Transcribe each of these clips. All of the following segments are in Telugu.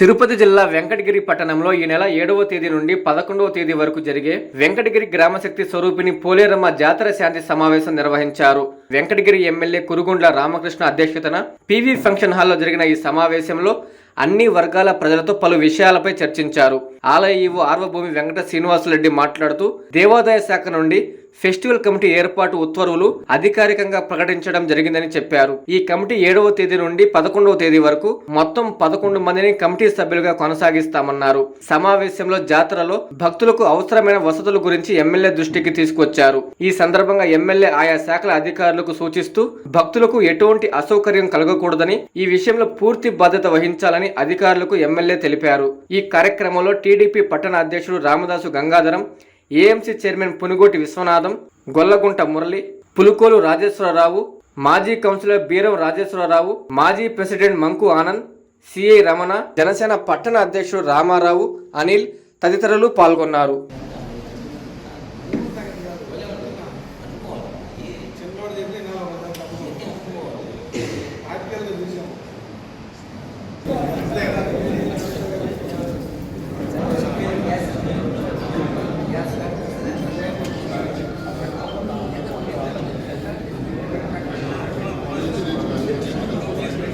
తిరుపతి జిల్లా వెంకటగిరి పట్టణంలో ఈ నెల ఏడవ తేదీ నుండి పదకొండవ తేదీ వరకు జరిగే వెంకటగిరి గ్రామశక్తి స్వరూపిణి పోలేరమ్మ జాతర శాంతి సమావేశం నిర్వహించారు. వెంకటగిరి ఎమ్మెల్యే కురుగుండ్ల రామకృష్ణ అధ్యక్షతన పివి ఫంక్షన్ హాల్లో జరిగిన ఈ సమావేశంలో అన్ని వర్గాల ప్రజలతో పలు విషయాలపై చర్చించారు. ఆలయ ఈవో ఆర్వభూమి వెంకట శ్రీనివాసరెడ్డి మాట్లాడుతూ దేవాదాయ శాఖ నుండి ఫెస్టివల్ కమిటీ ఏర్పాటు ఉత్తర్వులు అధికారికంగా ప్రకటించడం జరిగిందని చెప్పారు. ఈ కమిటీ ఏడవ తేదీ నుండి పదకొండవ తేదీ వరకు మొత్తం పదకొండు మందిని కమిటీ సభ్యులుగా కొనసాగిస్తామన్నారు. సమావేశంలో జాతరలో భక్తులకు అవసరమైన వసతుల గురించి ఎమ్మెల్యే దృష్టికి తీసుకొచ్చారు. ఈ సందర్భంగా ఎమ్మెల్యే ఆయా శాఖల అధికారులకు సూచిస్తూ భక్తులకు ఎటువంటి అసౌకర్యం కలగకూడదని ఈ విషయంలో పూర్తి బాధ్యత వహించాలని అధికారులకు ఎమ్మెల్యే తెలిపారు. ఈ కార్యక్రమంలో టీడీపీ పట్టణ అధ్యక్షుడు రామదాసు గంగాధరం ఏఎంసీ చైర్మన్ పునుగోటి విశ్వనాథం గొల్లగుంట మురళి పులుకోలు రాజేశ్వరరావు మాజీ కౌన్సిలర్ బీరం రాజేశ్వరరావు మాజీ ప్రెసిడెంట్ మంకు ఆనంద్ సిఐ రమణ జనసేన పట్టణ అధ్యక్షుడు రామారావు అనిల్ తదితరులు పాల్గొన్నారు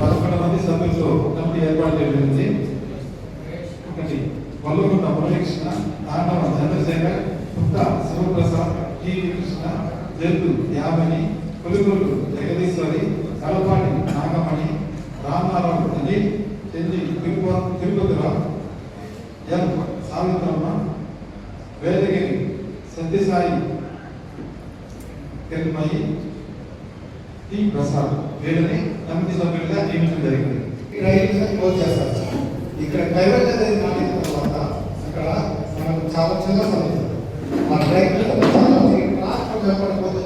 పదకొండు మంది సభ్యులతో కమిటీ ఏర్పాటు జరిగింది ఒకటి వల్లకుంట మురళీకృష్ణ తాండవ చంద్రశేఖర్ పుట్ట శివప్రసాద్ టి. కృష్ణ జల్లు యామని కొలుగురు జగదీశ్వరి కలపాటి నాగమణి రామారావు అని చెంది తిరుపతిరావు ఎం సావిత్రమ్మ వేదగిరి సత్యసాయి కిరణ్మయి టి. ప్రసాద్ వీళ్ళని కమిటీ సభ్యులుగా నియమించడం జరిగింది. ఇక్కడ క్లోజ్ చేస్తారు? ఇక్కడ ప్రైవేట్ అనేది తర్వాత అక్కడ మనకు చాలా చిన్న సమస్య. ఆ ట్రైన్ చాలా ట్రాన్స్పోర్ట్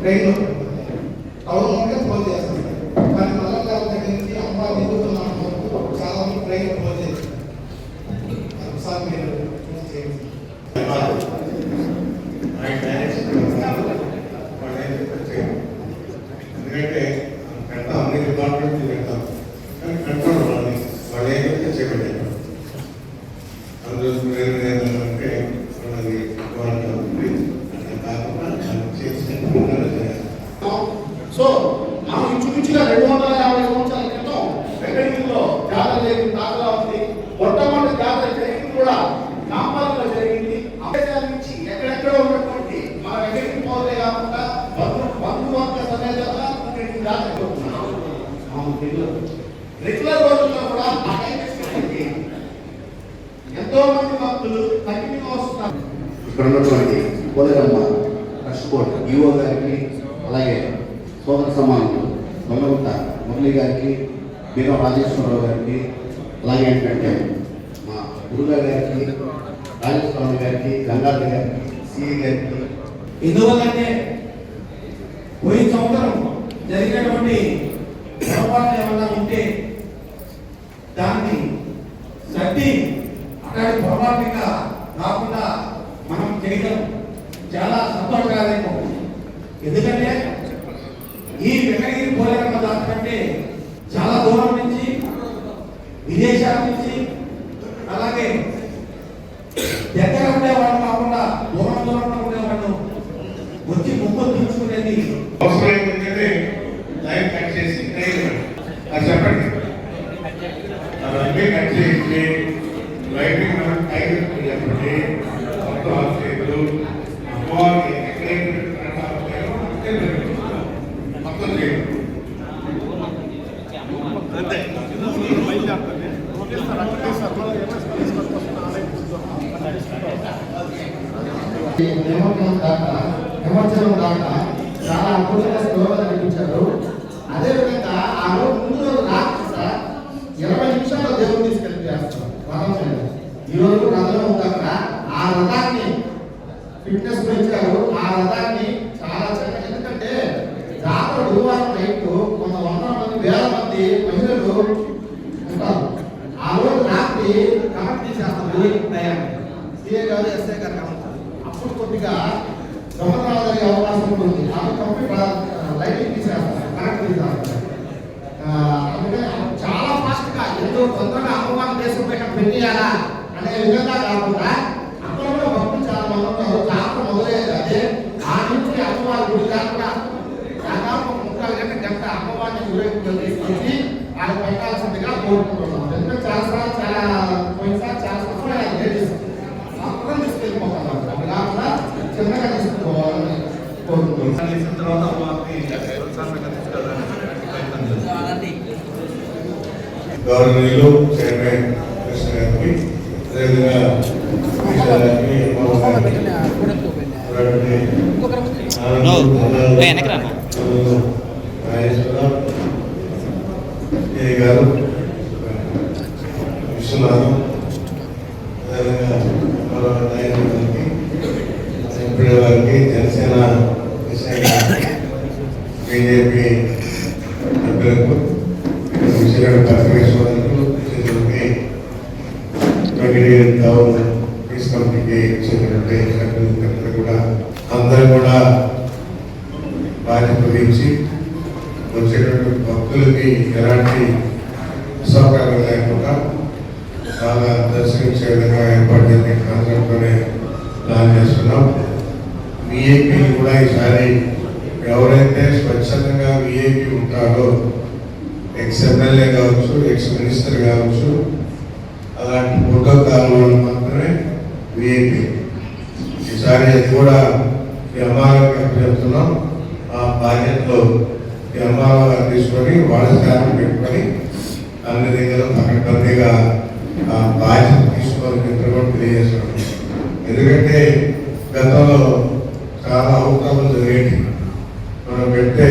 ట్రైన్ టౌన్ ఉంటే క్లోజ్ చేస్తారు కానీ మళ్ళా దగ్గర నుంచి అమ్మ దిగుతున్న వరకు చాలా మంది ట్రైన్ క్లోజ్ చేస్తారు ఒకసారి మీరు చూసి చేయండి ఎందుకంటే పెడతాం అన్ని డిపార్ట్మెంట్స్ పెడతాం కానీ కంట్రోల్ వాళ్ళని వాళ్ళు ఏదైతే చేపట్టారు అందులో వేరే ఏదంటే వాళ్ళది వాళ్ళకి ఉంది అది కాకుండా మనం చేసి చేయాలి సో మనం ఇంచుమించుగా రెండు వందల యాభై సంవత్సరాల క్రితం వెంకటగిరిలో జాతర జరిగిన దాఖలా ఉంది మొట్టమొదటి జాతర జరిగింది కూడా నాంపల్లిలో జరిగింది అమెరికా నుంచి ఎక్కడెక్కడ ఉన్నటువంటి మన వెంకటగిరి పౌరులే కాకుండా బంధు బంధువర్గ సమేతంగా ఇక్కడికి జాతర జరుగుతున్నాం. రెగ్యులర్. రోజుల్లో కూడా ఆ టైం ఎంతో మంది భక్తులు కంటిన్యూగా వస్తున్నారు ఇక్కడ ఉన్నటువంటి పోలేరమ్మ ట్రస్ట్ బోర్డ్ ఈఓ గారికి అలాగే సోదర సమానులు దొంగగుంట మురళి గారికి బీరం రాజేశ్వరరావు గారికి అలాగే ఏంటంటే మా గురుగా గారికి రాజేశ్వరరావు గారికి గంగాధర్ గారికి సిఏ గారికి ఎందువల్లంటే పోయిన సంవత్సరం జరిగినటువంటి పొరపాట్లు ఏమన్నా ఉంటే దాన్ని సర్ది అట్లాంటి పొరపాటుగా రాకుండా మనం చేయడం చాలా సంతోషకరమైన ఎందుకంటే ఈ వెంకటగిరి పోలేరమ్మ జాతర కంటే చాలా దూరం నుంచి విదేశాల నుంచి అలాగే దగ్గర ఉండేవాళ్ళు కాకుండా దూరం దూరంలో ఉండేవాళ్ళు వచ్చి ముక్కలు తీసుకునేది అవసరం ఏంటంటే లైన్ కట్ చేసి అది చెప్పండి. అవన్నీ కట్ చేసి లైటింగ్ మనం టైం చెప్పండి మొత్తం ఆఫ్ చేయదు అమ్మవారికి ఎక్కడైతే మొత్తం చేయండి ఈ దాకా నిమజ్జనం దాకా చాలా అద్భుతంగా స్లోగా నడిపించారు అదేవిధంగా ఆ రోజు ముందు రోజు రాత్రి సార్ ఇరవై నిమిషాల్లో దేవుడు తీసుకెళ్ళి చేస్తారు ఈ రోజు రథం ఉందక్కడ ఆ రథాన్ని ఫిట్నెస్ పెంచారు ఆ రథాన్ని చాలా చక్కగా ఎందుకంటే జాతర గురువారం నైట్ కొంత వందల మంది వేల మంది మహిళలు ఉంటారు ఆ రోజు రాత్రి కనెక్ట్ తీసేస్తారు సీఏ గారు ఎస్ఐ గారు కనెక్ట్ అప్పుడు కొద్దిగా దొంగతనాలు అవకాశం ఉంటుంది ఆమె కంపెనీ లైటింగ్ తీసేస్తారు. కనెక్ట్ తీసేస్తారు. ఆ, చాలా ఫాస్ట్గా ఎంతో తొందరగా అమ్మవారి దేశం పైన పెట్టేయాలా అనే విధంగా కాకుండా అక్కడ కూడా భక్తులు చాలా మంది ఉన్నారు జాతర మొదలయ్యేది అదే ఆ నుంచి అమ్మవారి గుడి దాకా దాదాపు ఒక ముక్కాలు గంట గంట అమ్మవారిని ఊరేగింపు తీసుకొచ్చి ఆయన పెట్టాల్సిందిగా కోరుకుంటున్నాం ఎందుకంటే చాలా సార్లు చాలా పోయినసారి చాలా సంవత్సరాలు ఆయన లేట్ చేశారు అప్పుడు తీసుకెళ్ళిపోతున్నారు అది కాకుండా చిన్నగా తీసుకుపోవాలని కోరుకుంటున్నాం తర్వాత చైర్మన్ కృష్ణ గారికి అదేవిధంగా ఈశ్వర మోహన్ గారికి, అలాగే ఆనంద్, ఆనంద్, ఆనంద్, నాగేశ్వరరావు, ఏ గారు విశ్వనాథం అదేవిధంగా మరో నాయకుడు గారికి ఎంపీ గారికి జనసేన ఎస్ఐ గారికి బీజేపీ అభ్యర్థులకు విజయనగర పరమేశ్వరులకు చెందినటువంటి వెంకటగిరి టౌన్ పీస్ కమిటీకి చెందినటువంటి సభ్యులందరూ కూడా అందరూ కూడా బాధ్యత వహించి వచ్చేటటువంటి భక్తులకి ఎలాంటి అసౌకర్యం లేకుండా చాలా దర్శించే విధంగా ఏర్పాటు చేసే కాన్సెప్ట్తోనే ప్లాన్ చేస్తున్నాం విఐపీ కూడా ఈసారి ఎవరైతే స్వచ్ఛందంగా విఐపి ఉంటారో ఎక్స్ ఎమ్మెల్యే కావచ్చు ఎక్స్ మినిస్టర్ కావచ్చు అలాంటి ప్రోటోకాల్ వాళ్ళు మాత్రమే విఐపి ఈసారి అది కూడా ఈ చెప్తున్నాం. ఆ బాధ్యతలో ఈ తీసుకొని వాళ్ళ శాతం పెట్టుకొని అన్ని దగ్గర పకడ్బందీగా ఆ బాధ్యత తీసుకొని కూడా తెలియజేస్తున్నాం. ఎందుకంటే గతంలో చాలా అవకాశాలు జరిగేవి మనం పెడితే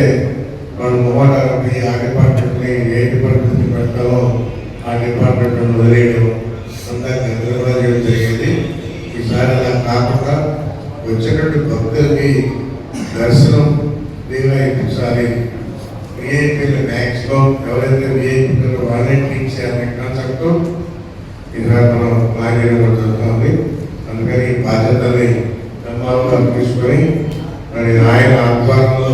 మనం మొదటి ఆ డిపార్ట్మెంట్ని ఏ డిపార్ట్మెంట్ పెడతామో ఆ డిపార్ట్మెంట్ వదిలేయడం అంతా గందరగోళం చేయడం జరిగింది. ఈసారి అలా కాకుండా వచ్చినటువంటి భక్తులకి దర్శనం ఫ్రీగా ఇప్పించాలి. విఐపీలు మ్యాక్సిమం ఎవరైతే విఐపీలు వాళ్ళే ట్రీట్ చేయాలనే కాన్సెప్ట్ ఈసారి మనం ప్లాన్ జరుగుతుంది అందుకని ఈ బాధ్యతని నమ్మకంగా తీసుకొని మరి ఆయన ఆధ్వర్యంలో